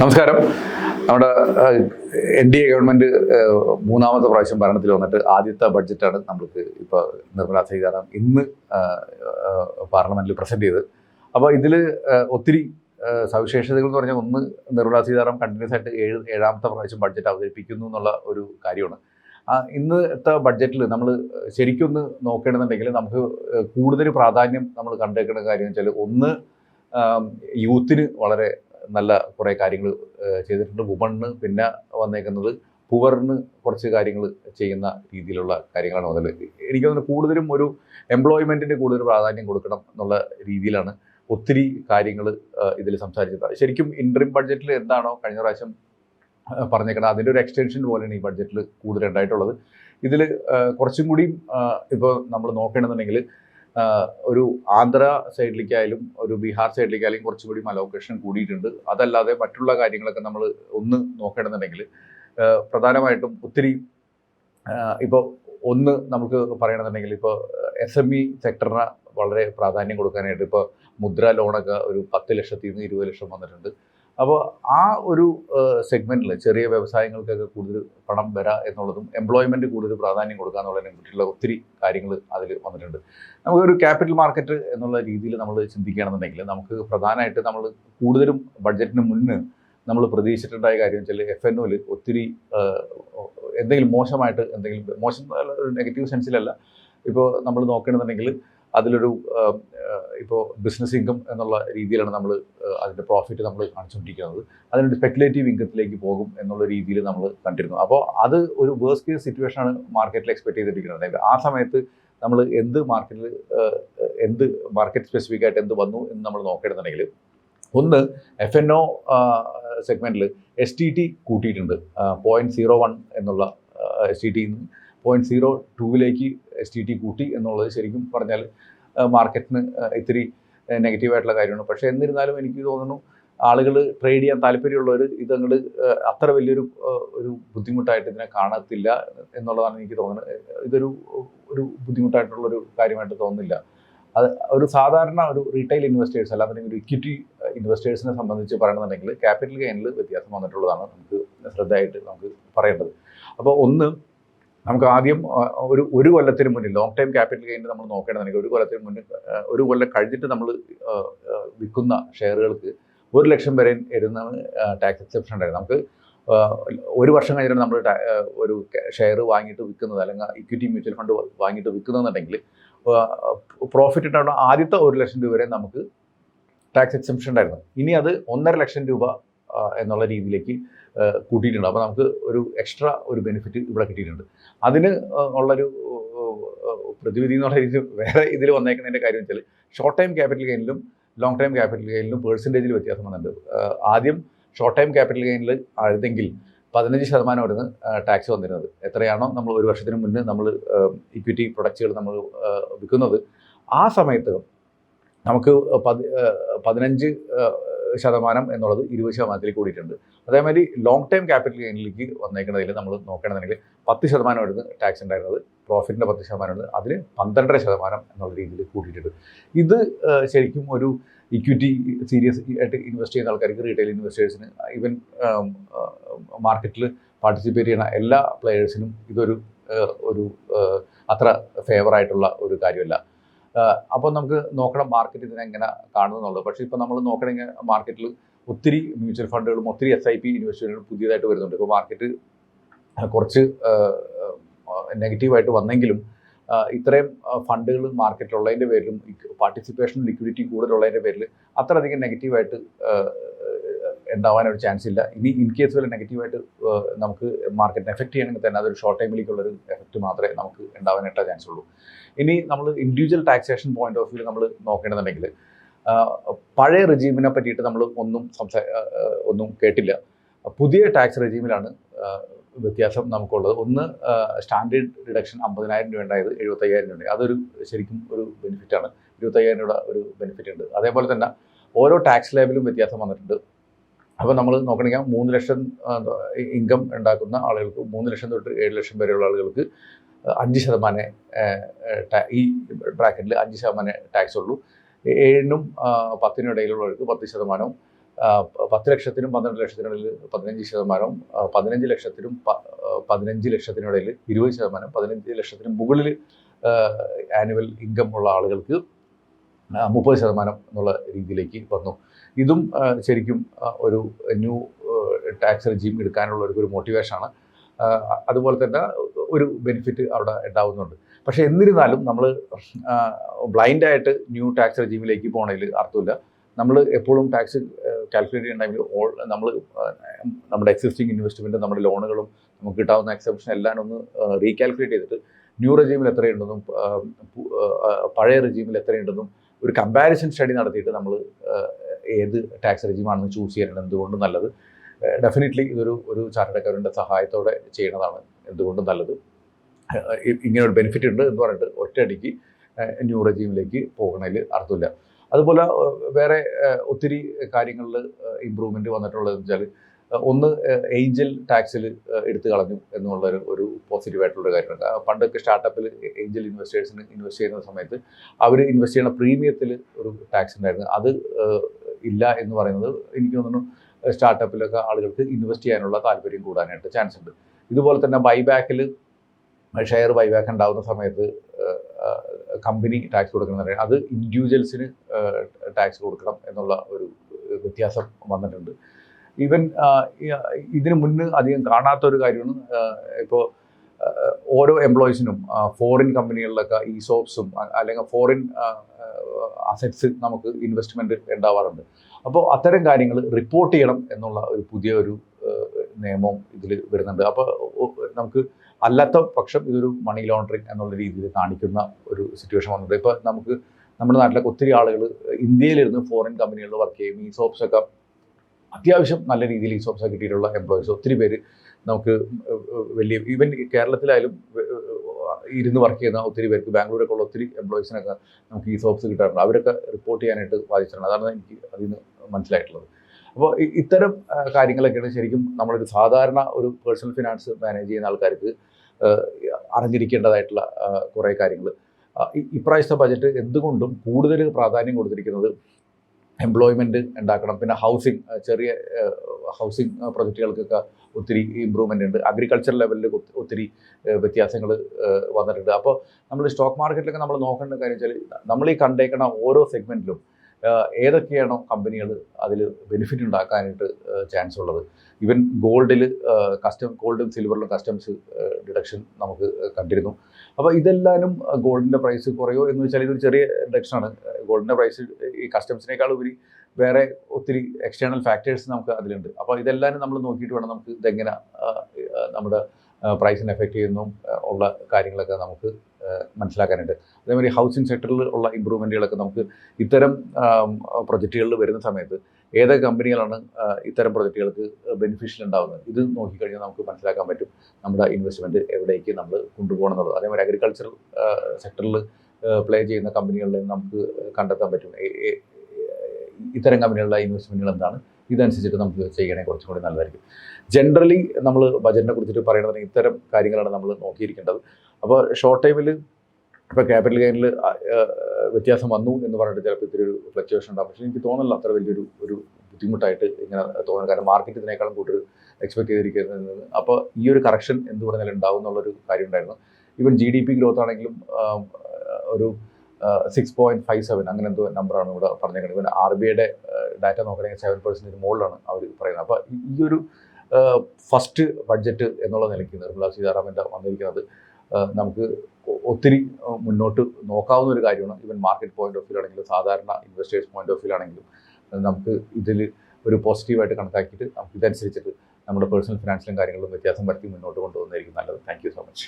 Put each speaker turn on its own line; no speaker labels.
നമസ്കാരം. നമ്മുടെ N D A government മൂന്നാമത്തെ പ്രാവശ്യം ഭരണത്തിൽ വന്നിട്ട് ആദ്യത്തെ ബഡ്ജറ്റാണ് നമ്മൾക്ക് ഇപ്പോൾ നിർമ്മലാ സീതാറാം ഇന്ന് പാർലമെന്റിൽ പ്രസന്റ് ചെയ്ത് അപ്പോൾ ഇതിൽ ഒത്തിരി സവിശേഷതകൾ എന്ന് പറഞ്ഞാൽ ഒന്ന് നിർമ്മലാ സീതാറാം കണ്ടിന്യൂസ് ആയിട്ട് ഏഴ് ഏഴാമത്തെ പ്രാവശ്യം ബഡ്ജറ്റ് അവതരിപ്പിക്കുന്നു എന്നുള്ള ഒരു കാര്യമാണ്. ഇന്നത്തെ ബഡ്ജറ്റിൽ നമ്മൾ ശരിക്കും ഒന്ന് നോക്കേണ്ടതുണ്ടെങ്കിൽ നമുക്ക് കൂടുതൽ പ്രാധാന്യം നമ്മൾ കണ്ടേക്കുന്ന കാര്യം വെച്ചാൽ ഒന്ന് യൂത്തിന് വളരെ നല്ല കുറേ കാര്യങ്ങൾ ചെയ്തിട്ടുണ്ട്. വുമണ്ണ് പിന്നെ വന്നേക്കുന്നത് പുവറിന് കുറച്ച് കാര്യങ്ങൾ ചെയ്യുന്ന രീതിയിലുള്ള കാര്യങ്ങളാണ് വന്നത്. എനിക്ക് തോന്നുന്നു കൂടുതലും ഒരു എംപ്ലോയ്മെന്റിന് കൂടുതൽ പ്രാധാന്യം കൊടുക്കണം എന്നുള്ള രീതിയിലാണ് ഒത്തിരി കാര്യങ്ങൾ ഇതിൽ സംസാരിച്ചത്. ശരിക്കും ഇൻട്രീം ബഡ്ജറ്റിൽ എന്താണോ കഴിഞ്ഞ പ്രാവശ്യം പറഞ്ഞേക്കുന്നത് അതിന്റെ ഒരു എക്സ്റ്റൻഷൻ പോലെയാണ് ഈ ബഡ്ജറ്റിൽ കൂടുതൽ ഉണ്ടായിട്ടുള്ളത്. ഇതിൽ കുറച്ചും കൂടിയും ഇപ്പോൾ നമ്മൾ നോക്കണമെന്നുണ്ടെങ്കിൽ ഒരു ആന്ധ്ര സൈഡിലേക്കായാലും ഒരു ബീഹാർ സൈഡിലേക്കായാലും കുറച്ചും കൂടി അലോക്കേഷൻ കൂടിയിട്ടുണ്ട്. അതല്ലാതെ മറ്റുള്ള കാര്യങ്ങളൊക്കെ നമ്മൾ ഒന്ന് നോക്കണമെന്നുണ്ടെങ്കിൽ പ്രധാനമായിട്ടും ഒത്തിരി ഇപ്പോൾ ഒന്ന് നമുക്ക് പറയണമെന്നുണ്ടെങ്കിൽ ഇപ്പോൾ എസ് എം ഇ സെക്ടറിന് വളരെ പ്രാധാന്യം കൊടുക്കാനായിട്ട് ഇപ്പോൾ മുദ്ര ലോണൊക്കെ ഒരു പത്ത് ലക്ഷത്തിൽ നിന്ന് ഇരുപത് ലക്ഷം വന്നിട്ടുണ്ട്. അപ്പോൾ ആ ഒരു സെഗ്മെന്റിൽ ചെറിയ വ്യവസായങ്ങൾക്കൊക്കെ കൂടുതൽ പണം വരാ എന്നുള്ളതും എംപ്ലോയ്മെന്റ് കൂടുതൽ പ്രാധാന്യം കൊടുക്കുക എന്നുള്ളതിനെ കുറിച്ചുള്ള ഒത്തിരി കാര്യങ്ങൾ അതിൽ വന്നിട്ടുണ്ട്. നമുക്കൊരു ക്യാപിറ്റൽ മാർക്കറ്റ് എന്നുള്ള രീതിയിൽ നമ്മൾ ചിന്തിക്കുകയാണെന്നുണ്ടെങ്കിൽ നമുക്ക് പ്രധാനമായിട്ട് നമ്മൾ കൂടുതലും ബഡ്ജറ്റിന് മുന്നേ നമ്മൾ പ്രതീക്ഷിച്ചിട്ടുണ്ടായ കാര്യം വെച്ചാൽ എഫ് എൻ ഒയിൽ ഒത്തിരി എന്തെങ്കിലും മോശമായിട്ട് എന്തെങ്കിലും മോശം നെഗറ്റീവ് സെൻസിലല്ല ഇപ്പോൾ നമ്മൾ നോക്കണമെന്നുണ്ടെങ്കിൽ അതിലൊരു ഇപ്പോൾ ബിസിനസ് ഇൻകം എന്നുള്ള രീതിയിലാണ് നമ്മൾ അതിന്റെ പ്രോഫിറ്റ് നമ്മൾ കാണിച്ചുകൊണ്ടിരിക്കുന്നത്. അതിനൊരു സ്പെക്കുലേറ്റീവ് ഇൻകത്തിലേക്ക് പോകും എന്നുള്ള രീതിയിൽ നമ്മൾ കണ്ടിരുന്നു. അപ്പോൾ അത് ഒരു വേഴ്സ് കേസ് സിറ്റുവേഷനാണ് മാർക്കറ്റിൽ എക്സ്പെക്ട് ചെയ്തിരിക്കുന്നത്. ആ സമയത്ത് നമ്മൾ എന്ത് മാർക്കറ്റിൽ എന്ത് മാർക്കറ്റ് സ്പെസിഫിക് ആയിട്ട് എന്ത് വന്നു എന്ന് നമ്മൾ നോക്കിയിരുന്നുണ്ടെങ്കിൽ ഒന്ന് എഫ് എൻ ഒ സെഗ്മെന്റിൽ എസ് ടി ടി കൂട്ടിയിട്ടുണ്ട്. പോയിന്റ് സീറോ വൺ എന്നുള്ള എസ് ടി ടിന്ന് പോയിന്റ് സീറോ ടൂവിലേക്ക് എസ് ടി ടി കൂട്ടി എന്നുള്ളത് ശരിക്കും പറഞ്ഞാൽ മാർക്കറ്റിന് ഇത്തിരി നെഗറ്റീവായിട്ടുള്ള കാര്യമാണ്. പക്ഷേ എന്നിരുന്നാലും എനിക്ക് തോന്നുന്നു ആളുകൾ ട്രേഡ് ചെയ്യാൻ താല്പര്യമുള്ളവർ ഇതങ്ങൾ അത്ര വലിയൊരു ഒരു ബുദ്ധിമുട്ടായിട്ട് ഇതിനെ കാണത്തില്ല എന്നുള്ളതാണ് എനിക്ക് തോന്നുന്നത്. ഇതൊരു ഒരു ബുദ്ധിമുട്ടായിട്ടുള്ളൊരു കാര്യമായിട്ട് തോന്നുന്നില്ല. അത് ഒരു സാധാരണ ഒരു റീറ്റെയിൽ ഇൻവെസ്റ്റേഴ്സ് അല്ലാന്നുണ്ടെങ്കിൽ ഒരു ഇക്വിറ്റി ഇൻവെസ്റ്റേഴ്സിനെ സംബന്ധിച്ച് പറയണമെന്നുണ്ടെങ്കിൽ ക്യാപിറ്റൽ ഗെയിനിൽ വ്യത്യാസം വന്നിട്ടുള്ളതാണ് നമുക്ക് ശ്രദ്ധയായിട്ട് നമുക്ക് പറയേണ്ടത്. അപ്പോൾ ഒന്ന് നമുക്ക് ആദ്യം ഒരു ഒരു കൊല്ലത്തിന് മുന്നിൽ ലോങ് ടൈം ക്യാപിറ്റൽ ഗെയിൻ നമ്മൾ നോക്കേണ്ടതുണ്ടെങ്കിൽ ഒരു കൊല്ലത്തിന് മുന്നിൽ ഒരു കൊല്ലം കഴിഞ്ഞിട്ട് നമ്മൾ വിൽക്കുന്ന ഷെയറുകൾക്ക് ഒരു ലക്ഷം വരെ ഇരുന്ന ടാക്സ് എക്സെപ്ഷൻ ഉണ്ടായിരുന്നു നമുക്ക് ഒരു വർഷം കഴിഞ്ഞിട്ട് നമ്മൾ ഒരു ഷെയർ വാങ്ങിയിട്ട് വിൽക്കുന്നത്. അല്ലെങ്കിൽ ഇക്വിറ്റി മ്യൂച്വൽ ഫണ്ട് വാങ്ങിയിട്ട് വിൽക്കുന്നതെന്നുണ്ടെങ്കിൽ പ്രോഫിറ്റ് ഉണ്ടാവുന്ന ആദ്യത്തെ ഒരു ലക്ഷം രൂപ വരെ നമുക്ക് ടാക്സ് എക്സെപ്ഷൻ ഉണ്ടായിരുന്നു. ഇനി അത് ഒന്നര ലക്ഷം രൂപ എന്നുള്ള രീതിയിലേക്ക് കൂട്ടിയിട്ടുണ്ട്. അപ്പോൾ നമുക്ക് ഒരു എക്സ്ട്രാ ഒരു ബെനിഫിറ്റ് ഇവിടെ കിട്ടിയിട്ടുണ്ട്. അതിന് ഉള്ളൊരു പ്രതിവിധി എന്നുള്ള രീതിയിൽ വേറെ ഇതിൽ വന്നേക്കുന്നതിന്റെ കാര്യം വെച്ചാൽ ഷോർട്ട് ടൈം ക്യാപിറ്റൽ ഗെയിനിലും ലോങ് ടൈം ക്യാപിറ്റൽ ഗെയിനിലും പേഴ്സന്റേജിൽ വ്യത്യാസം വന്നിട്ടുണ്ട്. ആദ്യം ഷോർട്ട് ടൈം ക്യാപിറ്റൽ ഗെയിനിൽ ആയിരുന്നെങ്കിൽ പതിനഞ്ച് ശതമാനമായിരുന്നു ടാക്സ് വന്നിരുന്നത്. എത്രയാണോ നമ്മൾ ഒരു വർഷത്തിന് മുന്നേ നമ്മൾ ഇക്വിറ്റി പ്രൊഡക്റ്റുകൾ നമ്മൾ വിൽക്കുന്നത്. ആ സമയത്ത് നമുക്ക് പതിനഞ്ച് ശതമാനം എന്നുള്ളത് ഇരുപത് ശതമാനത്തിൽ കൂടിയിട്ടുണ്ട്. അതേമാതിരി ലോങ് ടൈം ക്യാപിറ്റൽ ഗെയിനിലേക്ക് വന്നേക്കുന്നതിൽ നമ്മൾ നോക്കണമെന്നുണ്ടെങ്കിൽ പത്ത് ശതമാനമായിരുന്നു ടാക്സ് ഉണ്ടായിരുന്നത് പ്രോഫിറ്റിന്റെ പത്ത് ശതമാനമാണ് അതിന് പന്ത്രണ്ടര ശതമാനം എന്നുള്ള രീതിയിൽ കൂട്ടിയിട്ടുണ്ട് ഇത് ശരിക്കും ഒരു ഇക്വിറ്റി സീരിയസ് ആയിട്ട് ഇൻവെസ്റ്റ് ചെയ്യുന്ന ആൾക്കാർക്ക് റീറ്റെയിൽ ഇൻവെസ്റ്റേഴ്സിന് ഈവൻ മാർക്കറ്റിൽ പാർട്ടിസിപ്പേറ്റ് ചെയ്യുന്ന എല്ലാ പ്ലെയേഴ്സിനും ഇതൊരു ഒരു അത്ര ഫേവറായിട്ടുള്ള ഒരു കാര്യമല്ല. അപ്പോൾ നമുക്ക് നോക്കണം മാർക്കറ്റ് ഇതിനെ എങ്ങനെ കാണുന്നുള്ളത്. പക്ഷേ ഇപ്പോൾ നമ്മൾ നോക്കണമെങ്കിൽ മാർക്കറ്റിൽ ഒത്തിരി മ്യൂച്വൽ ഫണ്ടുകളും ഒത്തിരി എസ് ഐ പി ഇൻവെസ്റ്റ്മെന്റുകളും പുതിയതായിട്ട് വരുന്നുണ്ട്. ഇപ്പോൾ മാർക്കറ്റ് കുറച്ച് നെഗറ്റീവായിട്ട് വന്നെങ്കിലും ഇത്രയും ഫണ്ടുകൾ മാർക്കറ്റിലുള്ളതിന്റെ പേരിലും പാർട്ടിസിപ്പേഷൻ ലിക്വിഡിറ്റി കൂടുതലുള്ളതിന്റെ പേരിൽ അത്രയധികം നെഗറ്റീവായിട്ട് ഉണ്ടാവാനൊരു ചാൻസ് ഇല്ല. ഇനി ഇൻ കേസ് വല്ല നെഗറ്റീവായിട്ട് നമുക്ക് മാർക്കറ്റിനെ എഫക്റ്റ് ചെയ്യണമെങ്കിൽ തന്നെ അതൊരു ഷോർട്ട് ടൈമിലേക്കുള്ളൊരു എഫക്റ്റ് മാത്രമേ നമുക്ക് ഉണ്ടാവാനായിട്ട് ചാൻസ് ഉള്ളൂ. ഇനി നമ്മൾ individual taxation point of view നമ്മൾ നോക്കേണ്ടതുണ്ടെങ്കിൽ പഴയ റെജീമിനെ പറ്റിയിട്ട് നമ്മൾ ഒന്നും സംസാ ഒന്നും കേട്ടില്ല. പുതിയ ടാക്സ് റെജീമിലാണ് വ്യത്യാസം നമുക്കുള്ളത്. ഒന്ന് സ്റ്റാൻഡേർഡ് ഡിഡക്ഷൻ അമ്പതിനായിരം രൂപ ഉണ്ടായത് എഴുപത്തയ്യായിരം രൂപ അതൊരു ശരിക്കും ഒരു ബെനിഫിറ്റാണ് ഇരുപത്തയ്യായിരം രൂപ ഒരു ബെനിഫിറ്റ് ഉണ്ട്. അതേപോലെ തന്നെ ഓരോ ടാക്സ് ലെവലും വ്യത്യാസം വന്നിട്ടുണ്ട്. അപ്പോൾ നമ്മൾ നോക്കണമെങ്കിൽ മൂന്ന് ലക്ഷം ഇൻകം ഉണ്ടാക്കുന്ന ആളുകൾക്ക് മൂന്ന് ലക്ഷം തൊട്ട് ഏഴ് ലക്ഷം വരെയുള്ള ആളുകൾക്ക് അഞ്ച് ശതമാനം ഈ ബ്രാക്കറ്റിൽ അഞ്ച് ശതമാനം ടാക്സ് ഉള്ളൂ ഏഴിനും പത്തിനും ഇടയിലുള്ളവർക്ക് പത്ത് ശതമാനവും പത്ത് ലക്ഷത്തിനും പന്ത്രണ്ട് ലക്ഷത്തിനിടയിൽ പതിനഞ്ച് ശതമാനവും പതിനഞ്ച് ലക്ഷത്തിനും പതിനഞ്ച് ലക്ഷത്തിനിടയിൽ ഇരുപത് ശതമാനം പതിനഞ്ച് ലക്ഷത്തിന് മുകളിൽ ആനുവൽ ഇൻകം ഉള്ള ആളുകൾക്ക് മുപ്പത് ശതമാനം എന്നുള്ള രീതിയിലേക്ക് വന്നു. ഇതും ശരിക്കും ഒരു ന്യൂ ടാക്സ് റെജീം എടുക്കാനുള്ള ഒരു മോട്ടിവേഷനാണ്. അതുപോലെ തന്നെ ഒരു ബെനിഫിറ്റ് അവിടെ ഉണ്ടാവുന്നുണ്ട്. പക്ഷേ എന്നിരുന്നാലും നമ്മൾ ബ്ലൈൻഡായിട്ട് ന്യൂ ടാക്സ് റെജീമിലേക്ക് പോകണതിൽ അർത്ഥമില്ല. നമ്മൾ എപ്പോഴും ടാക്സ് കാൽക്കുലേറ്റ് ചെയ്യുന്ന ഓൾ നമ്മൾ നമ്മുടെ എക്സിസ്റ്റിംഗ് ഇൻവെസ്റ്റ്മെന്റ് നമ്മുടെ ലോണുകളും നമുക്ക് കിട്ടാവുന്ന എക്സെപ്ഷൻ എല്ലാം ഒന്ന് റീകാൽക്കുലേറ്റ് ചെയ്തിട്ട് ന്യൂ റെജീമിൽ എത്രയുണ്ടെന്നും പഴയ റെജീമിൽ എത്രയുണ്ടെന്നും ഒരു കമ്പാരിസൺ സ്റ്റഡി നടത്തിയിട്ട് നമ്മൾ ഏത് ടാക്സ് റെജീമാണെന്ന് ചൂസ് ചെയ്യാനാണ് എന്തുകൊണ്ട് നല്ലത്. ഡെഫിനറ്റ്ലി ഇതൊരു ഒരു ചാർട്ടേഡ് അക്കൗണ്ടിന്റെ സഹായത്തോടെ ചെയ്യുന്നതാണ് എന്തുകൊണ്ടും നല്ലത്. ഇങ്ങനെ ഒരു ബെനിഫിറ്റ് ഉണ്ട് എന്ന് പറഞ്ഞിട്ട് ഒറ്റയടിക്ക് ന്യൂ റെജീമിലേക്ക് പോകുന്നതിൽ അർത്ഥമില്ല. അതുപോലെ വേറെ ഒത്തിരി കാര്യങ്ങളിൽ ഇമ്പ്രൂവ്മെന്റ് വന്നിട്ടുള്ളതെന്ന് വെച്ചാൽ ഒന്ന് ഏഞ്ചൽ ടാക്സിൽ എടുത്തു കളഞ്ഞു എന്നുള്ളൊരു ഒരു പോസിറ്റീവായിട്ടുള്ളൊരു കാര്യമുണ്ട്. പണ്ടൊക്കെ സ്റ്റാർട്ടപ്പിൽ ഏഞ്ചൽ ഇൻവെസ്റ്റേഴ്സിന് ഇൻവെസ്റ്റ് ചെയ്യുന്ന സമയത്ത് അവർ ഇൻവെസ്റ്റ് ചെയ്യുന്ന പ്രീമിയത്തിൽ ഒരു ടാക്സ് ഉണ്ടായിരുന്നു. അത് ഇല്ല എന്ന് പറയുന്നത് എനിക്ക് തോന്നുന്നു സ്റ്റാർട്ടപ്പിലൊക്കെ ആളുകൾക്ക് ഇൻവെസ്റ്റ് ചെയ്യാനുള്ള താല്പര്യം കൂടാനായിട്ട് ചാൻസ് ഉണ്ട്. ഇതുപോലെ തന്നെ ബൈബാക്കിൽ ഷെയർ ബൈബാക്ക് ഉണ്ടാകുന്ന സമയത്ത് കമ്പനി ടാക്സ് കൊടുക്കണം അത് ഇൻഡിവിജ്വൽസിന് ടാക്സ് കൊടുക്കണം എന്നുള്ള ഒരു വ്യത്യാസം വന്നിട്ടുണ്ട്. ഈവൻ ഇതിന് മുന്ന് അധികം കാണാത്ത ഒരു കാര്യമാണ് ഇപ്പോൾ ഓരോ എംപ്ലോയീസിനും ഫോറിൻ കമ്പനികളിലൊക്കെ ഈ സോപ്സും അല്ലെങ്കിൽ ഫോറിൻ അസറ്റ്സ് നമുക്ക് ഇൻവെസ്റ്റ്മെന്റ് ഉണ്ടാവാറുണ്ട്. അപ്പോൾ അത്തരം കാര്യങ്ങൾ റിപ്പോർട്ട് ചെയ്യണം എന്നുള്ള ഒരു പുതിയ ഒരു ഏഹ്, നിയമം ഇതിൽ വരുന്നുണ്ട് അപ്പോൾ നമുക്ക് അല്ലാത്ത പക്ഷം ഇതൊരു മണി ലോണ്ടറിങ് എന്നുള്ള രീതിയിൽ കാണിക്കുന്ന ഒരു സിറ്റുവേഷൻ വന്നത് ഇപ്പോൾ നമുക്ക് നമ്മുടെ നാട്ടിലൊക്കെ ഒത്തിരി ആളുകൾ ഇന്ത്യയിലിരുന്ന് ഫോറിൻ കമ്പനികളിൽ വർക്ക് ചെയ്യും. ഈ സോപ്സ് ഒക്കെ അത്യാവശ്യം നല്ല രീതിയിൽ ഈ സോപ്സ് കിട്ടിയിട്ടുള്ള എംപ്ലോയീസ് ഒത്തിരി പേര് നമുക്ക് വലിയ ഈവൻ കേരളത്തിലായാലും ഇരുന്ന് വർക്ക് ചെയ്യുന്ന ഒത്തിരി പേർക്ക് ബാംഗ്ലൂരൊക്കെ ഉള്ള ഒത്തിരി എംപ്ലോയീസിനൊക്കെ നമുക്ക് ഈ സോപ്സ് കിട്ടാറുണ്ട്. അവരൊക്കെ റിപ്പോർട്ട് ചെയ്യാനായിട്ട് വായിച്ചിട്ടുണ്ട്. അതാണ് എനിക്ക് അതിൽ നിന്ന് മനസ്സിലായിട്ടുള്ളത്. അപ്പോൾ ഇത്തരം കാര്യങ്ങളൊക്കെയാണ് ശരിക്കും നമ്മളൊരു സാധാരണ ഒരു പേഴ്സണൽ ഫിനാൻസ് മാനേജ് ചെയ്യുന്ന ആൾക്കാർക്ക് അറിഞ്ഞിരിക്കേണ്ടതായിട്ടുള്ള കുറേ കാര്യങ്ങൾ. ഇപ്രാവശ്യത്തെ ബജറ്റ് എന്തുകൊണ്ടും കൂടുതൽ പ്രാധാന്യം കൊടുത്തിരിക്കുന്നത് എംപ്ലോയ്മെന്റ് ഉണ്ടാക്കണം. പിന്നെ ഹൗസിംഗ് ചെറിയ ഹൗസിംഗ് പ്രൊജക്റ്റുകൾക്കൊക്കെ ഒത്തിരി ഇമ്പ്രൂവ്മെന്റ് ഉണ്ട്. അഗ്രികൾച്ചർ ലെവലിൽ ഒത്തിരി വ്യത്യാസങ്ങൾ വന്നിട്ടുണ്ട്. അപ്പോൾ നമ്മൾ സ്റ്റോക്ക് മാർക്കറ്റിലൊക്കെ നമ്മൾ നോക്കേണ്ട കാര്യം വെച്ചാൽ നമ്മൾ ഈ കണ്ടേക്കുന്ന ഓരോ സെഗ്മെന്റിലും ഏതൊക്കെയാണോ കമ്പനികൾ അതിൽ ബെനിഫിറ്റ് ഉണ്ടാക്കാനായിട്ട് ചാൻസ് ഉള്ളത്. ഈവൻ ഗോൾഡിൽ കസ്റ്റം ഗോൾഡും സിൽവറിലും കസ്റ്റംസ് ഡിഡക്ഷൻ നമുക്ക് കണ്ടിരുന്നു. അപ്പോൾ ഇതെല്ലാനും ഗോൾഡിന്റെ പ്രൈസ് കുറയോ എന്ന് വെച്ചാൽ ഇതൊരു ചെറിയ ഡിഡക്ഷനാണ് ഗോൾഡിന്റെ പ്രൈസ് ഈ കസ്റ്റംസിനേക്കാൾ ഉപരി വേറെ ഒത്തിരി എക്സ്റ്റേണൽ ഫാക്ടേഴ്സ് നമുക്ക് അതിലുണ്ട്. അപ്പോൾ ഇതെല്ലാവരും നമ്മൾ നോക്കിയിട്ട് വേണം നമുക്ക് ഇതെങ്ങനെ നമ്മുടെ പ്രൈസിനെ എഫക്റ്റ് ചെയ്യുന്നു ഉള്ള കാര്യങ്ങളൊക്കെ നമുക്ക് മനസ്സിലാക്കാനുണ്ട്. അതേമാതിരി ഹൗസിംഗ് സെക്ടറിൽ ഉള്ള ഇമ്പ്രൂവ്മെന്റുകളൊക്കെ നമുക്ക് ഇത്തരം പ്രൊജക്റ്റുകളിൽ വരുന്ന സമയത്ത് ഏതൊക്കെ കമ്പനികളാണ് ഇത്തരം പ്രൊജക്റ്റുകൾക്ക് ബെനിഫിഷ്യൽ ഉണ്ടാകുന്നത് ഇത് നോക്കിക്കഴിഞ്ഞാൽ നമുക്ക് മനസ്സിലാക്കാൻ പറ്റും നമ്മുടെ ഇൻവെസ്റ്റ്മെന്റ് എവിടേക്ക് നമ്മൾ കൊണ്ടുപോകണം എന്നുള്ളത് അതേമാതിരി അഗ്രികൾച്ചറൽ സെക്ടറിൽ പ്ലേ ചെയ്യുന്ന കമ്പനികളിൽ നമുക്ക് കണ്ടെത്താൻ പറ്റും. ഇത്തരം കമ്പനികളുടെ ഇൻവെസ്റ്റ്മെന്റുകൾ എന്താണ്? ഇതനുസരിച്ചിട്ട് നമുക്ക് ചെയ്യണേ കുറച്ചും കൂടി നല്ലതായിരിക്കും. ജനറലി നമ്മൾ ബജറ്റിനെ കുറിച്ചിട്ട് പറയുന്നത് ഇത്തരം കാര്യങ്ങളാണ് നമ്മൾ നോക്കിയിരിക്കേണ്ടത്. അപ്പോൾ ഷോർട്ട് ടൈമിൽ ഇപ്പോൾ ക്യാപിറ്റൽ ഗെയിനിൽ വ്യത്യാസം വന്നു എന്ന് പറഞ്ഞിട്ട് ചിലപ്പോൾ ഇത്തിരി ഒരു ഫ്ലക്ച്വേഷൻ ഉണ്ടാകും പക്ഷേ എനിക്ക് തോന്നുന്നില്ല അത്ര വലിയൊരു ഒരു ബുദ്ധിമുട്ടായിട്ട് ഇങ്ങനെ തോന്നുന്നു കാരണം മാർക്കറ്റ് ഇതിനേക്കാളും കൂടുതൽ എക്സ്പെക്ട് ചെയ്തിരിക്കുന്നത്. അപ്പോൾ ഈ ഒരു കറക്ഷൻ എന്ത് പറഞ്ഞാലും ഉണ്ടാവും എന്നുള്ളൊരു കാര്യം ഉണ്ടായിരുന്നു. Even G D P growth ആണെങ്കിലും ഒരു സിക്സ് പോയിന്റ് ഫൈവ് സെവൻ അങ്ങനെ എന്തോ നമ്പറാണ് ഇവിടെ പറഞ്ഞേക്കുന്നത് ഇവൻ ആർ ബി ഐയുടെ ഡാറ്റ നോക്കണമെങ്കിൽ സെവൻ പെർസെന്റേജ് മുകളിലാണ് അവർ പറയുന്നത്. അപ്പോൾ ഈ ഒരു ഫസ്റ്റ് ബഡ്ജറ്റ് എന്നുള്ള നിലയ്ക്ക് നിർമ്മല സീതാരാമന്റെ വന്നിരിക്കുന്നത് നമുക്ക് ഒത്തിരി മുന്നോട്ട് നോക്കാവുന്ന ഒരു കാര്യമാണ്. Even market point of view സാധാരണ ഇൻവെസ്റ്റേഴ്സ് പോയിന്റ് ഓഫ് വ്യൂ ആണെങ്കിലും നമുക്ക് ഇതിൽ ഒരു പോസിറ്റീവായിട്ട് കണക്കാക്കിയിട്ട് നമുക്ക് ഇതനുസരിച്ചിട്ട് നമ്മുടെ പേഴ്സണൽ ഫിനാൻസിലും കാര്യങ്ങളും വ്യത്യാസം വരുത്തി മുന്നോട്ട് കൊണ്ടുപോകുന്നതായിരിക്കും നല്ലത്. Thank so much